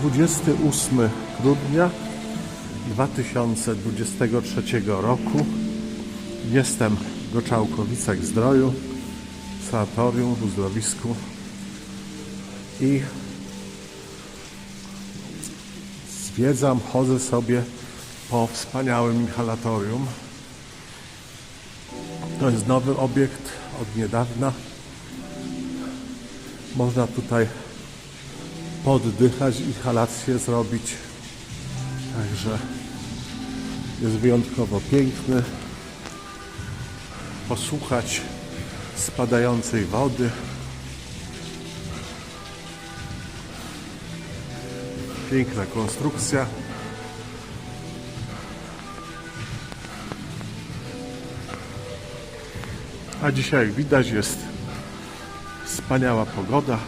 28 grudnia 2023 roku. Jestem w Goczałkowicach Zdroju, w sanatorium, w uzdrowisku i zwiedzam, chodzę sobie po wspaniałym inhalatorium. To jest nowy obiekt od niedawna. Można tutaj poddychać, inhalację zrobić. Także jest wyjątkowo piękny. Posłuchać spadającej wody. Piękna konstrukcja. A dzisiaj, jak widać, jest wspaniała pogoda.